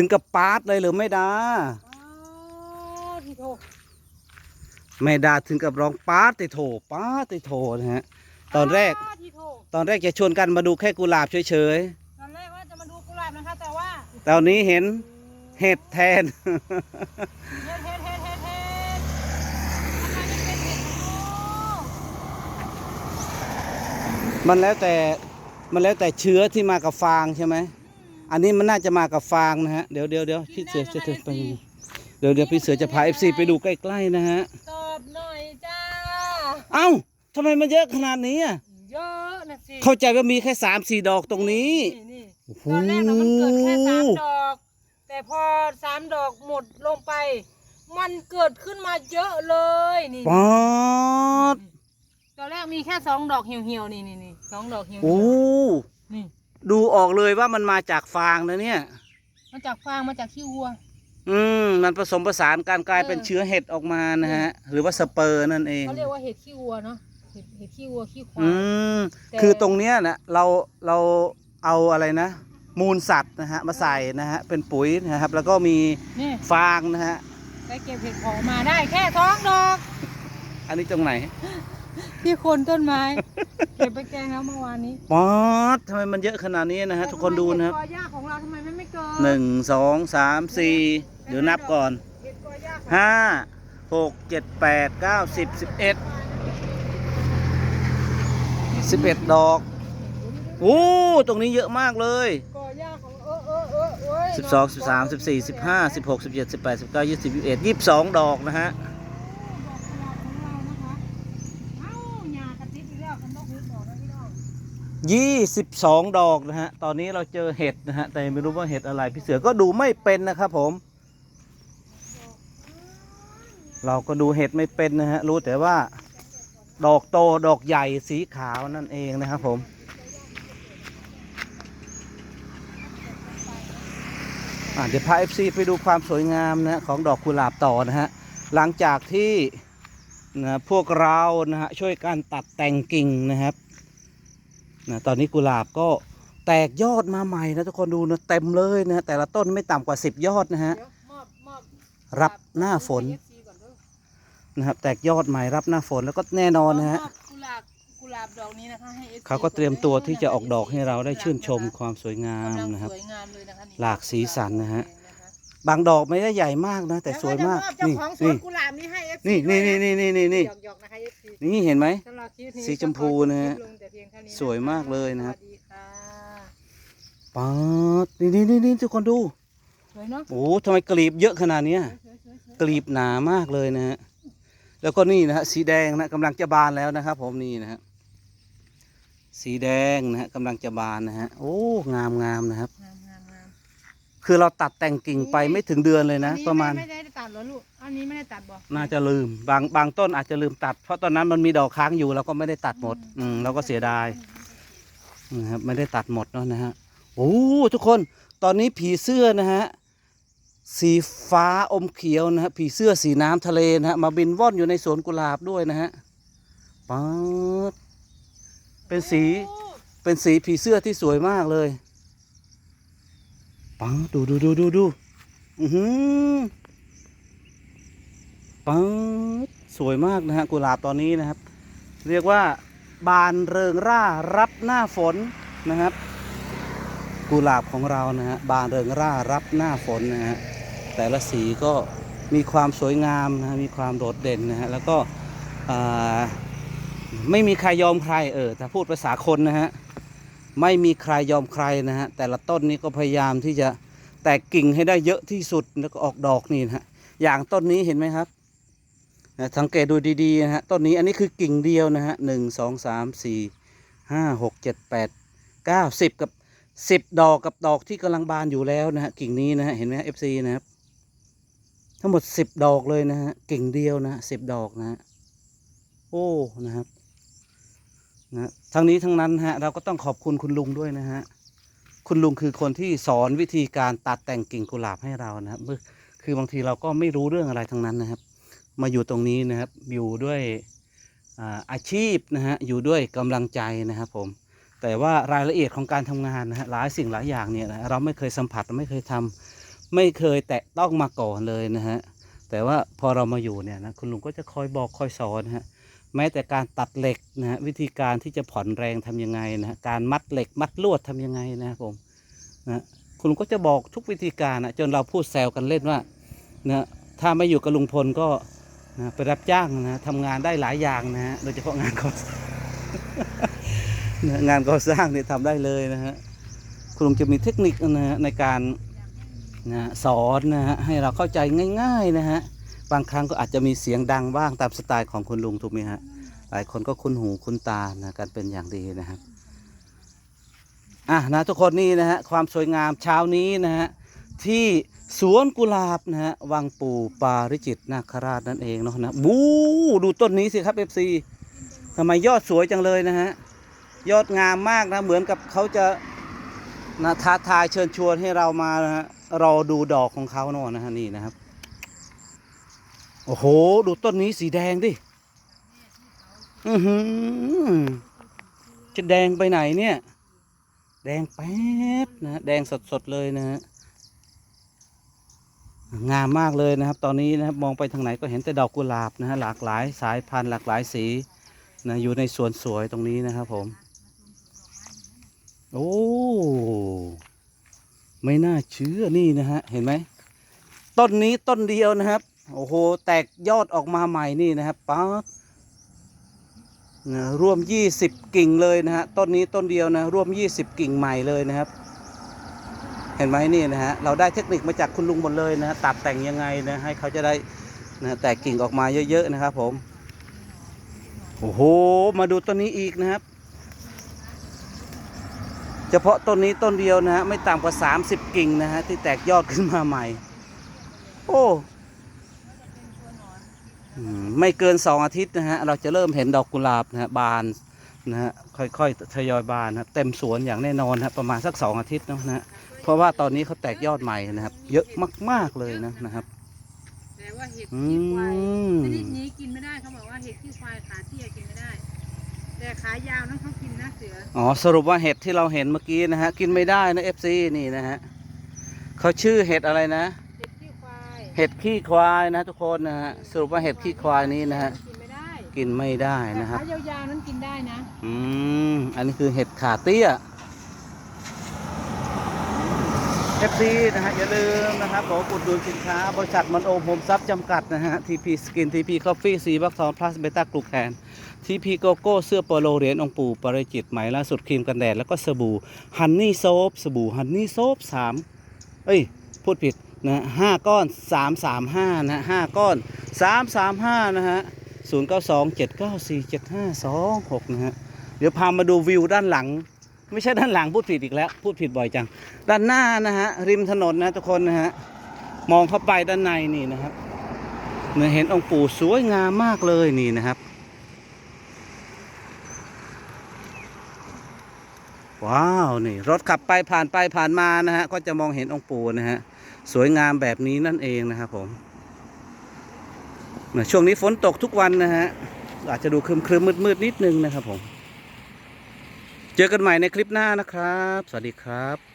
ถึงกับปาดเลยหรือไม่ดาอ๋อที่โทไม่ดาถึงกับร้องปาดติโถปาดติโถนะฮะตอนแรกที่โทตอนแรกจะชวนกันมาดูแค่กุหลาบเฉยตอนแรกว่าจะมาดูกุหลาบนะคะแต่ว่าๆตอนนี้เห็นเห็ดแทนเฮ็ดเฮ็ดเฮ็ดเฮ็ดเฮ็ดทำไมไม่เป็นเห็ดโมันแล้วแต่มันแล้วแต่เชื้อที่มากับฟางใช่ไหม อันนี้มันน่าจะมากับฟางนะฮะ เดี๋ยวเดี๋ยวเดี๋ยวพี่เสือจะถึงไปเดี๋ยวเดี๋ยวพี่เสือจะพาเอฟซีไปดูใกล้ๆนะฮะ ตอบหน่อยจ้า เอ้าทำไมมันเยอะขนาดนี้อะ เยอะนะสิเข้าใจว่ามีแค่สามสี่ดอกตรงนี้ นี่โอ้โห ตอนแรกน่ะมันเกิดแค่สามดอก แต่พอสามดอกหมดลงไป มันเกิดขึ้นมาเยอะเลยนี่ ป๊อดตอนแรกมีแค่สองดอกเหี่ยวๆนี่นี่นี่สองดอกเหี่ยวโอ้ ๆนี่ ดูออกเลยว่ามันมาจากฟางนะเนี่ย มาจากฟางมาจากขี้วัว อืมมันผสมผสานการกลายเป็นเออ เชื้อเห็ดออกมานะฮะ หรือว่าสเปอร์นั่นเอง เขาเรียกว่าเห็ดขี้วัวเนาะเห็ดเห็ดขี้วัวขี้ควาอืย มแต่ คือตรงเนี้ยนะเราเราเอาอะไรนะ มูลสัตว์นะฮะมาใส่นะฮะเป็นปุ๋ยนะครับ แล้วก็มีนี่ฟางนะฮะ ไปเก็บเห็ดเพอมาได้แค่สองดอก อันนี้ตรงไหน ที่โคนต้นไม้ เก็บไปแกงแล้วเมื่อวานนี้ป๊อดทำไมมันเยอะขนาดนี้นะฮะทุกคนดูนะครับเห็ดกอหญ้าของเราทำไมมันไม่เกิดหนึ่งสองสามสี่เดี๋ยวนับก่อนเห็ดกอหญ้าของห้าหกเจ็ดแปดเก้าสิบสิบเอ็ดสิบเอ็ดดอกโอ้ตรงนี้เยอะมากเลยกอหญ้าของเออเออเออเอ้ยสิบสองสิบสามสิบสี่สิบห้าสิบหกสิบเจ็ดสิบแปดสิบเก้ายี่สิบยี่สิบเอ็ดยี่สิบสองดอกนะฮะ ยี่สิบสองดอกนะฮะ ตอนนี้เราเจอเห็ดนะฮะ แต่ไม่รู้ว่าเห็ดอะไร พี่เสือก็ดูไม่เป็นนะครับผม เราก็ดูเห็ดไม่เป็นนะฮะ รู้แต่ว่า ดอกโตดอกใหญ่สีขาวนั่นเองนะครับผมเดี๋ยวพาเอฟซีไปดูความสวยงามนะฮะของดอกกุหลาบต่อนะฮะ หลังจากที่ นะพวกเรานะฮะช่วยกันตัดแต่งกิ่งนะครับนะตอนนี้กุหลาบก็แตกยอดมาใหม่นะทุกคนดูนะเต็มเลยนะแต่ละต้นไม่ต่ำกว่า 10 ยอดนะฮะเดี๋ยวมอบมอบรับหน้าฝนให้ FC ก่อนเด้อนะครับแตกยอดใหม่รับหน้าฝนแล้วก็แน่นอนนะฮะมอบกุหลาบกุหลาบดอกนี้นะคะให้ FC เขาก็เตรียมตัวที่จะออกดอกให้เราได้ชื่นชมความสวยงามกำลังนะครับสวยงามเลยนะคะนี่หลากสีสันนะฮะ บางดอกไม่ได้ใหญ่มากนะ แต่สวยมากเจ้านี่ของสวนี่นกุหลาบนี้ให้ FC นี่นี่นี่นี่นี่นี่หยอกๆนะคะ FC นี่เห็นไหมสำหรับคลิปนี้สีชมพูนะฮะลงแต่เพียงเท่านี้นะคะสวยมากเลยนะครับสวัสดีค่ะป๊าดนี่นี่นี่นี่ทุกคนดูสวยเนาะโอ้ทำไมกลีบเยอะขนาดเนี้ยสวยๆสวยกลีบหนามากเลยนะฮะแล้วก็นี่นะฮะสีแดงนะกำลังจะบานแล้วนะครับ ผมนี่นะฮะสีแดงนะฮะกำลังจะบานนะฮะโอ้งามงามนะครับ คือเราตัดแต่งกิ่งไปไม่ถึงเดือนเลยนะอัประมาณ ไม่ได้ตัดเหรอลูก อันนี้ไม่ได้ตัดบ่น่าจะลืม บางบางต้นอาจจะลืมตัด เพราะตอนนั้นมันมีดอกค้างอยู่เราก็ไม่ได้ตัดหมด อืมเราก็เสียดายนะครับไม่ได้ตัดหมดเนาะนะฮะโอ้ทุกคนตอนนี้ผีเสื้อนะฮะสีฟ้าอมเขียวนะฮะผีเสื้อสีน้ำทะเลนะฮะมาบินว่อนอยู่ในสวนกุหลาบด้วยนะฮะป๊าดเป็นสีเป็นสีผีเสื้อที่สวยมากเลย ป๊าดดูดูดูดูดูอือหือป๊าดสวยมากนะฮะกุหลาบตอนนี้นะครับ เรียกว่าบานเริงร่ารับหน้าฝนนะครับ กุหลาบของเรานะฮะบานเริงร่ารับหน้าฝนนะฮะแต่ละสีก็มีความสวยงามนะฮะมีความโดดเด่นนะฮะแล้วก็ไม่มีใครยอมใครเออถ้าพูดภาษาคนนะฮะ ไม่มีใครยอมใครนะฮะแต่ละต้นนี้ก็พยายามที่จะแตกกิ่งให้ได้เยอะที่สุดแล้วก็ออกดอกนี่นะฮะอย่างต้นนี้เห็นไหมครับนะสังเกตดูดีๆนะฮะต้นนี้อันนี้คือกิ่งเดียวนะฮะหนึ่งสองสามสี่ห้าหกเจ็ดแปดเก้าสิบกับสิบดอกกับดอกที่กำลังบานอยู่แล้วนะฮะกิ่งนี้นะฮะเห็นไหมเอฟซีนะครับ ทั้งหมดสิบดอกเลยนะฮะกิ่งเดียวนะสิบดอกนะฮะโอ้นะครับ นะทั้งนี้ทั้งนั้นฮะเราก็ต้องขอบคุณคุณลุงด้วยนะฮะคุณลุงคือคนที่สอนวิธีการตัดแต่งกิ่งกุหลาบให้เรานะครับคือบางทีเราก็ไม่รู้เรื่องอะไรทั้งนั้นนะครับ มาอยู่ตรงนี้นะครับอยู่ด้วยอาชีพนะฮะอยู่ด้วยกำลังใจนะครับผมแต่ว่ารายละเอียดของการทำงานนะฮะหลายสิ่งหลายอย่างเนี่ยนะเราไม่เคยสัมผัสไม่เคยทำไม่เคยแตะต้องมาก่อนเลยนะฮะแต่ว่าพอเรามาอยู่เนี่ยนะคุณลุงก็จะคอยบอกคอยสอนนะฮะ แม้แต่การตัดเหล็กนะฮะวิธีการที่จะผ่อนแรงทำยังไงนะฮะการมัดเหล็กมัดลวดทำยังไงนะครับผมนะคุณก็จะบอกทุกวิธีการนะจนเราพูดแซวกันเล่นว่านะถ้าไม่อยู่กับลุงพลก็นะไปรับจ้างนะทำงานได้หลายอย่างนะฮะโดยเฉพาะงานก่อสร้างงานก่อสร้างเนี่ยทำได้เลยนะฮะคุณลุงจะมีเทคนิคนะฮะในการนะสอนนะฮะให้เราเข้าใจง่าย ๆนะฮะ บางครั้งก็อาจจะมีเสียงดังบ้างตามสไตล์ของคุณลุงถูกไหมฮะ หลายคนก็คุ้นหูคุ้นตานะกันเป็นอย่างดีนะครับอะนะทุกคนนี่นะฮะความสวยงามเช้านี้นะฮะที่สวนกุหลาบนะฮะวังปู่ปาริจิตนาคราชนั่นเองเนาะนะบูดูต้นนี้สิครับเอฟซีทำไมยอดสวยจังเลยนะฮะยอดงามมากนะเหมือนกับเขาจะนะท้าทายเชิญชวนให้เรามานะฮะรอดูดอกของเขาเนาะนะฮะนี่นะครับ โอ้โห ดูต้นนี้สีแดงดิ อือหือ จะแดงไปไหนเนี่ย แดงแป๊ดนะฮะแดงสดๆเลยนะฮะ งามมากเลยนะครับ ตอนนี้นะครับมองไปทางไหนก็เห็นแต่ดอกกุหลาบนะฮะ หลากหลายสายพันธุ์หลากหลายสีนะ อยู่ในสวนสวยตรงนี้นะครับผม โอ้ ไม่น่าเชื่อนี่นะฮะ เห็นไหม ต้นนี้ต้นเดียวนะครับ โอ้โห แตกยอดออกมาใหม่นี่นะครับป๊าดนะร่วม 20 กิ่งเลยนะฮะต้นนี้ต้นเดียวนะร่วม 20 กิ่งใหม่เลยนะครับ เห็นไหมนี่นะฮะเราได้เทคนิคมาจากคุณลุงหมดเลยนะฮะตัดแต่งยังไงนะให้เขาจะได้นะแตกกิ่งออกมาเยอะๆนะครับผมโอ้โหมาดูต้นนี้อีกนะครับ เฉพาะต้นนี้ต้นเดียวนะฮะไม่ต่ำกว่า 30 กิ่งนะฮะที่แตกยอดขึ้นมาใหม่ โอ้ ไม่เกินสองอาทิตย์นะฮะเราจะเริ่มเห็นดอกกุหลาบนะฮะบานนะฮะค่อยๆทยอยบานนะเต็มสวนอย่างแน่นอนนะประมาณสักสองอาทิตย์เนอะนะฮะเพราะว่าตอนนี้เขาแตกยอดใหม่นะครับ เยอะมากๆเลยนะนะครับแต่ว่าเห็ดอืขี้ควายมชนิดนี้กินไม่ได้เขาบอกว่าเห็ดขี้ควายขาเตี้ยกินไม่ได้แต่ขายาวนั้นเขากินนะเสืออ๋อสรุปว่าเห็ดที่เราเห็นเมื่อกี้นะฮะกินไม่ได้นะเอฟซีนี่นะฮะเขาชื่อเห็ดอะไรนะเห็ดขี้ควาย เห็ดขี้ควายนะทุกคนนะฮะสรุปว่าเห็ดขี้ควายนี้นะฮะกินไม่ได้กินไม่ได้แต่นะครับขายาวๆนั้นกินได้นะอืมอันนี้คือเห็ดขาเตี้ยเอฟซีนะฮะอย่าลืมนะครับบอกอุดหนุนสินค้า บริษัทมันโอมโฮมซับจำกัดนะฮะทีพีสกินทีพีคอฟฟี่ซีบักทองพลัสเบต้ากลูแคนทีพีโกโก้เสื้อโปโลเหรียญองค์ปู่ปริจิตรใหม่ล่าสุดครีมกันแดด แล้วก็สบู่ฮันนี่โซฟสบู่ฮันนี่โซฟสามเอ้ย พูดผิด นะห้าก้อนสามสามห้านะห้าก้อนสามสามห้านะฮะศูนย์เก้าสองเจ็ดเก้าสี่เจ็ดห้าสองหกนะฮะเดี๋ยวพามาดูวิวด้านหลัง ไม่ใช่ด้านหลังพูดผิดอีกแล้ว พูดผิดบ่อยจัง ด้านหน้านะฮะริมถนนนะทุกคนนะฮะมองเข้าไปด้านในนี่นะครับเห็นองค์ปู่สวยงามมากเลยนี่นะครับว้าว นี่ รถขับไปผ่านไปผ่านมานะฮะ ก็จะมองเห็นองค์ปู่นะฮะ สวยงามแบบนี้นั่นเองนะครับผมช่วงนี้ฝนตกทุกวันนะฮะอาจจะดูครึมๆมืดๆนิดนึงนะครับผม เจอกันใหม่ในคลิปหน้านะครับ สวัสดีครับ